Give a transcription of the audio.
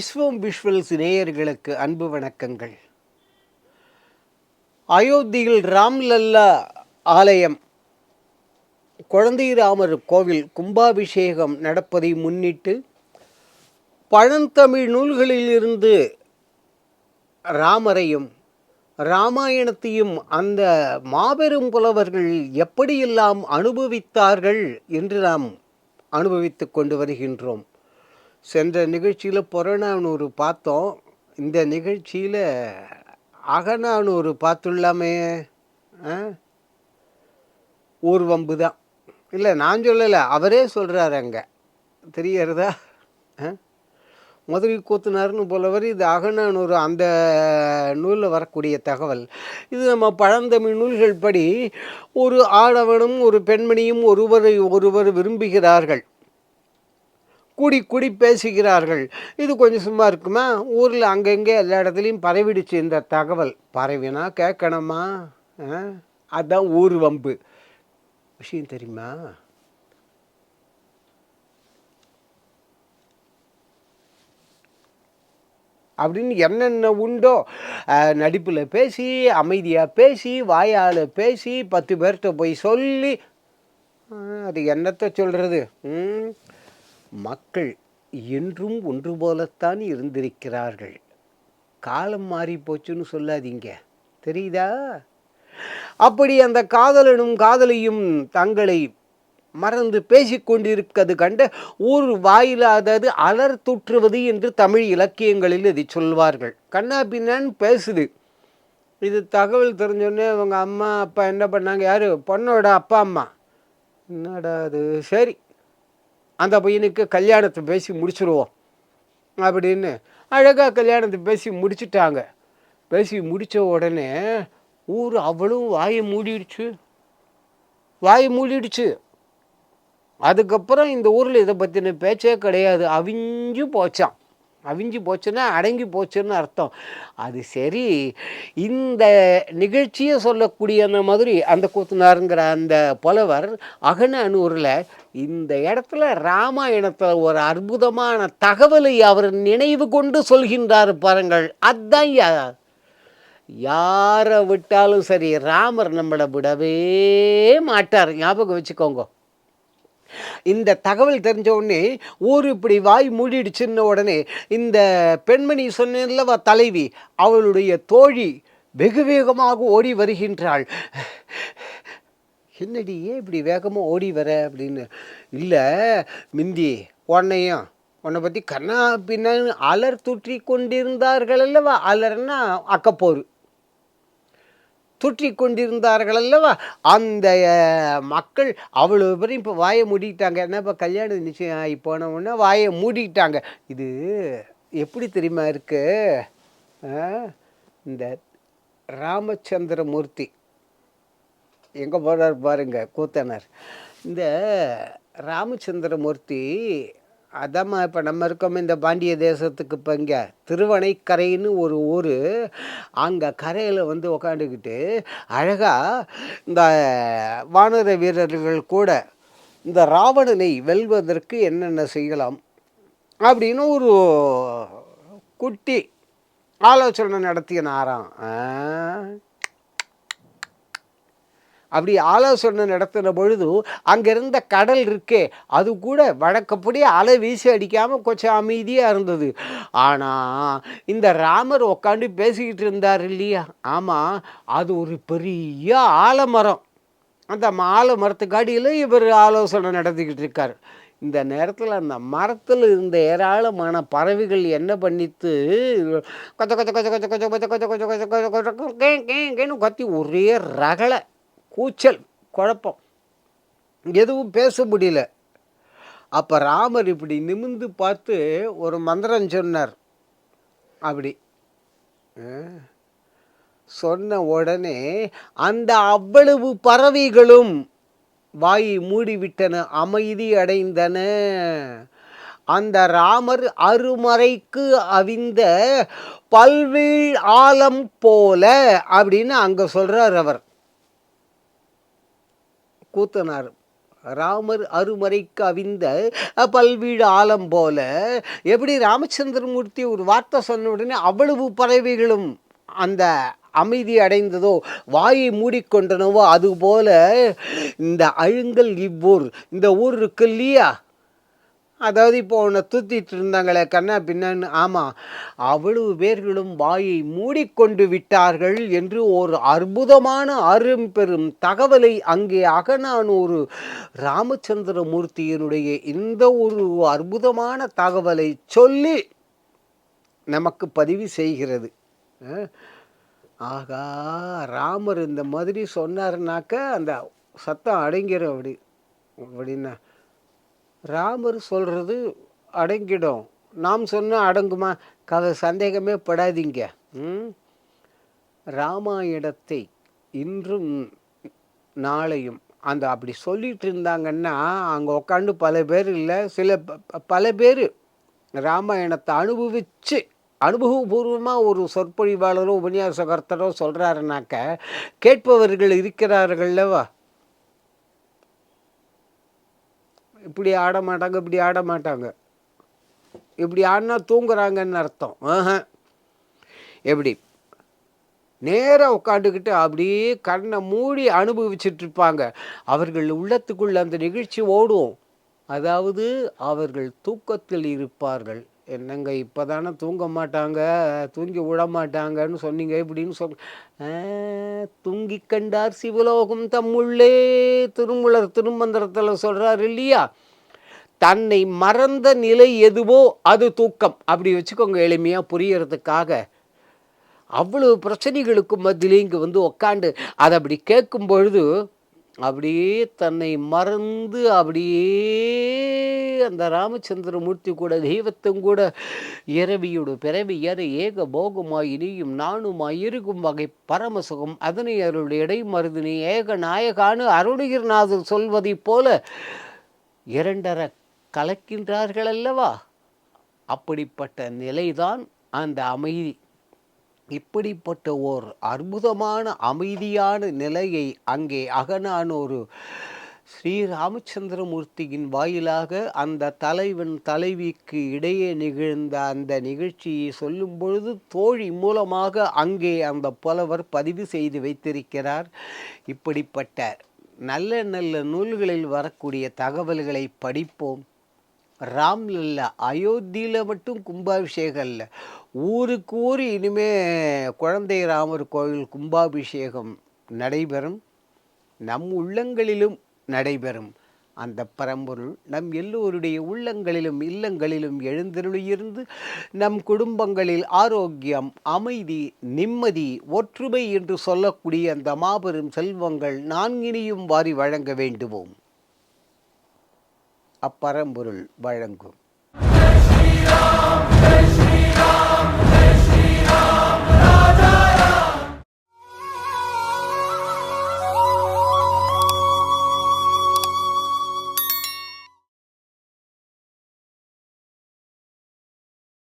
விஸ்வம் visuals நேயர்களுக்கு அன்பு வணக்கங்கள். அயோத்தியில் ராம்லல்லா ஆலயம். குழந்தை ராமர் கோவில் கும்பாபிஷேகம் நடப்பதை முன்னிட்டு பழந்தமிழ் நூல்களிலிருந்து ராமரையும் ராமாயணத்தையும் அந்த மாபெரும் புலவர்கள் எப்படியெல்லாம் அனுபவித்தார்கள் என்று நாம் அனுபவித்து கொண்டு வருகின்றோம். சென்ற நிகழ்ச்சியில் புறநானூறு பார்த்தோம். இந்த நிகழ்ச்சியில் அகநானூறு பார்த்துள்ளாமே ஆ? ஊர்வம்பு தான். இல்லை நான் சொல்லலை அவரே சொல்கிறாரு அங்கே. தெரியறதா ஆ? மதுரை கூத்துனார்னு போலவர் இது அகநானூறு அந்த நூலில் வரக்கூடிய தகவல். இது நம்ம பழந்தமிழ் நூல்கள் படி ஒரு ஆடவனும் ஒரு பெண்மணியும் ஒருவரை ஒருவர் விரும்புகிறார்கள். கூடி கூடி பேசுகிறார்கள். இது கொஞ்சம் சும்மா இருக்குமா? ஊரில் அங்கங்கே எல்லா இடத்துலையும் பரவிடுச்சு இந்த தகவல். பரவினா கேட்கணுமா? அதுதான் அதான் ஊர் வம்பு. விஷயம் தெரியுமா? அப்படின்னு என்னென்ன உண்டோ நடிப்பில் பேசி அமைதியாக பேசி வாயால் பேசி பத்து பேர்கிட்ட போய் சொல்லி அது என்னத்தை சொல்கிறது மக்கள் என்றும் ஒன்று போலத்தான் இருந்திருக்கிறார்கள். காலம் மாறி போச்சுன்னு சொல்லாதீங்க. தெரியுதா? அப்படி அந்த காதலனும் காதலியும் தங்களை மறந்து பேசிக்கொண்டிருப்பது கண்ட ஊர் வாயிலாதது அலர் துற்றுவது என்று தமிழ் இலக்கியங்களில் இதை சொல்வார்கள். கண்ணா பின்னான்னு பேசுது. இது தகவல் தெரிஞ்சோடனே அவங்க அம்மா அப்பா என்ன பண்ணாங்க? யார்? பொண்ணோட அப்பா அம்மா. என்னடா அது சரி. அந்த பையனுக்கு கல்யாணத்தை பேசி முடிச்சுருவோம் அப்படின்னு அழகாக கல்யாணத்தை பேசி முடிச்சுட்டாங்க. பேசி முடித்த உடனே ஊர் அவளும் வாயை மூடிடுச்சு. வாயை மூடிடுச்சு. அதுக்கப்புறம் இந்த ஊரில் இதை பற்றின பேச்சே கிடையாது. அவிஞ்சு போச்சான் அவிஞ்சு போச்சுன்னா அடங்கி போச்சுன்னு அர்த்தம். அது சரி. இந்த நிகழ்ச்சியை சொல்லக்கூடிய அந்த மாதிரி அந்த கூத்துனாருங்கிற அந்த புலவர் அகநானூரில் இந்த இடத்துல ராமாயணத்தில் ஒரு அற்புதமான தகவலை அவர் நினைவு கொண்டு சொல்கின்றார் பாருங்கள். அதுதான் யா- யாரை விட்டாலும் சரி ராமர் நம்மளை விடவே மாட்டார். ஞாபகம் வச்சுக்கோங்க. இந்த தகவல் தெரிஞ்ச உடனே ஊர் இப்படி வாய் மூடிடுச்சுன்ன உடனே இந்த பெண்மணி சொன்னல்லவா தலைவி அவளுடைய தோழி வெகு வேகமாக ஓடி வருகின்றாள். என்னடி ஏன் இப்படி வேகமாக ஓடி வர அப்படின்னு? இல்லை மிந்தி உன்னையும் உன்னை பற்றி கண்ணா பின்னு அலர் தூற்றி கொண்டிருந்தார்கள் அல்லவா? அலர்னா அக்கப்போர். துற்றி கொண்டிருந்தார்கள் அல்லவா அந்த மக்கள் அவ்வளோ பேரும் இப்போ வாயை மூடிக்கிட்டாங்க. என்ன இப்போ கல்யாணம் நிச்சயம் ஆகி போனவுடனே வாயை மூடிக்கிட்டாங்க. இது எப்படி தெரியுமா இருக்குது இந்த ராமச்சந்திரமூர்த்தி. எங்கே போகிறார் பாருங்க கூத்தனர். இந்த ராமச்சந்திரமூர்த்தி அதாம்மா இப்போ நம்ம இருக்கோம் இந்த பாண்டிய தேசத்துக்கு இப்போ இங்கே. திருவனைக்கரைன்னு ஒரு ஊர். அங்கே கரையில் வந்து உக்காந்துக்கிட்டு அழகாக இந்த வானர வீரர்கள் கூட இந்த ராவணனை வெல்வதற்கு என்னென்ன செய்யலாம் அப்படின்னு ஒரு குட்டி ஆலோசனை நடத்திய நாராம் அப்படி ஆலோசனை நடத்தின பொழுது அங்கே இருந்த கடல் இருக்கே அது கூட வழக்கப்படி அலை வீசி அடிக்காமல் கொஞ்சம் அமைதியாக இருந்தது ஆனால் இந்த ராமர் உட்காந்து பேசிக்கிட்டு இருந்தார் இல்லையா ஆமாம் அது ஒரு பெரிய ஆலமரம் அந்த ஆலமரத்துக்கு மரத்துக்காடியில் இவர் ஆலோசனை நடத்திக்கிட்டு இருக்கார் இந்த நேரத்தில் அந்த மரத்தில் இருந்த ஏராளமான பறவைகள் என்ன பண்ணித்து கொச்ச கொச்ச கொச்ச கொச்ச கொச்ச கொச்ச கொச்ச கொச்ச கொச்ச கொச்ச கொச்ச கொச்ச கே கே கேன்னு கத்தி ஒரே ரகளை கூச்சல் குழப்பம். எதுவும் பேச முடியல. அப்போ ராமர் இப்படி நிமிந்து பார்த்து ஒரு மந்திரம் சொன்னார். அப்படி. சொன்ன உடனே அந்த அவ்வளவு பறவைகளும் வாய் மூடிவிட்டன அமைதி அடைந்தன. அந்த ராமர் அருமறைக்கு அவிந்த பல்வீழ் ஆலம் போல அப்படின்னு அங்கே சொல்கிறார் அவர். கூத்தனார். ராமர் அருமறைக்கு அவிந்த பல்வீடு ஆலம் போல எப்படி ராமச்சந்திரமூர்த்தி ஒரு வார்த்தை சொன்ன உடனே அவ்வளவு பறவைகளும் அந்த அமைதி அடைந்ததோ வாயை மூடிக்கொண்டனவோ அதுபோல இந்த அழுங்கல் இவ்வூர் இந்த ஊர் இருக்கு இல்லையா அதாவது இப்போ உன்னை தூத்திட்டு இருந்தாங்களே கண்ணா பின்னன்னு. ஆமாம் அவ்வளவு பேர்களும் வாயை மூடிக்கொண்டு விட்டார்கள் என்று ஒரு அற்புதமான அரும்பெரும் தகவலை அங்கே அகநானூறு ராமச்சந்திரமூர்த்தியினுடைய இந்த ஒரு அற்புதமான தகவலை சொல்லி நமக்கு பதிவு செய்கிறது. ஆகா ராமர் இந்த மாதிரி சொன்னார்னாக்க அந்த சத்தம் அடங்கிடும் அப்படி. அப்படின்னா ராமர் சொல்கிறது அடங்கிடும். நாம் சொன்னால் அடங்குமா? கதை சந்தேகமே படாதீங்க. ம்? ராமாயணத்தை இன்றும் நாளையும் அந்த அப்படி சொல்லிட்டு இருந்தாங்கன்னா அங்கே உட்காந்து பல பேர் இல்லை சில ப- பல பேர் ராமாயணத்தை அனுபவித்து அனுபவபூர்வமாக ஒரு சொற்பொழிவாளரோ உபன்யாசகர்த்தரோ சொல்கிறாருனாக்க கேட்பவர்கள் இருக்கிறார்கள்லவா இப்படி ஆட மாட்டாங்க இப்படி ஆட மாட்டாங்க. இப்படி ஆடினா தூங்குறாங்கன்னு அர்த்தம். ஆஹா. எப்படி? நேராக உட்காந்துக்கிட்டு அப்படியே கண்ணை மூடி அனுபவிச்சுட்டு இருப்பாங்க அவர்கள் உள்ளத்துக்குள்ள அந்த நிகழ்ச்சி ஓடும். அதாவது அவர்கள் தூக்கத்தில் இருப்பார்கள். என்னங்க இப்போ தானே தூங்க மாட்டாங்க தூங்கி விட மாட்டாங்கன்னு சொன்னீங்க இப்படின்னு சொல் தூங்கி கண்டார் சிவலோகம் தம்முள்ளே திருமுலர் திருமந்திரத்தில் சொல்கிறார் இல்லையா? தன்னை மறந்த நிலை எதுவோ அது தூக்கம். அப்படி வச்சுக்கோங்க எளிமையாக புரியறதுக்காக. அவ்வளவு பிரச்சனைகளுக்கு மத்தியிலே இங்கே வந்து உக்காண்டு அதை அப்படி கேட்கும் பொழுது அப்படியே தன்னை மறந்து அப்படியே அந்த ராமச்சந்திரமூர்த்தி கூட தெய்வத்தும் கூட இரவியோடு பிறவி ஏற ஏக போகமாய் இனியும் நானுமாய் இருக்கும் வகை பரமசுகம். அதனை அருள் இடை மருதினி ஏக நாயகானு அருணகிரிநாதர் சொல்வதைப் போல இரண்டர கலக்கின்றார்கள் அல்லவா அப்படிப்பட்ட நிலைதான் அந்த அமைதி. இப்படிப்பட்ட ஓர் அற்புதமான அமைதியான நிலையை அங்கே அகனானோரு ஸ்ரீ ராமச்சந்திரமூர்த்தியின் வாயிலாக அந்த தலைவன் தலைவிக்கு இடையே நிகழ்ந்த அந்த நிகழ்ச்சியை சொல்லும் பொழுது தோழி மூலமாக அங்கே அந்த புலவர் பதிவு செய்து வைத்திருக்கிறார். இப்படிப்பட்ட நல்ல நல்ல நூல்களில் வரக்கூடிய தகவல்களை படிப்போம். ராம்லல்ல அயோத்தியில் மட்டும் கும்பாபிஷேகம் இல்லை. ஊருக்கு ஊர் இனிமே குழந்தை ராமர் கோவில் கும்பாபிஷேகம் நடைபெறும். நம் உள்ளங்களிலும் நடைபெறும். அந்த பரம்பொருள் நம் எல்லோருடைய உள்ளங்களிலும் இல்லங்களிலும் எழுந்தருளியிருந்து நம் குடும்பங்களில் ஆரோக்கியம் அமைதி நிம்மதி ஒற்றுமை என்று சொல்லக்கூடிய அந்த மாபெரும் செல்வங்கள் நான்கினியும் வாரி வழங்க வேண்டுவோம். அப்பரம்பொருள் வழங்கும்.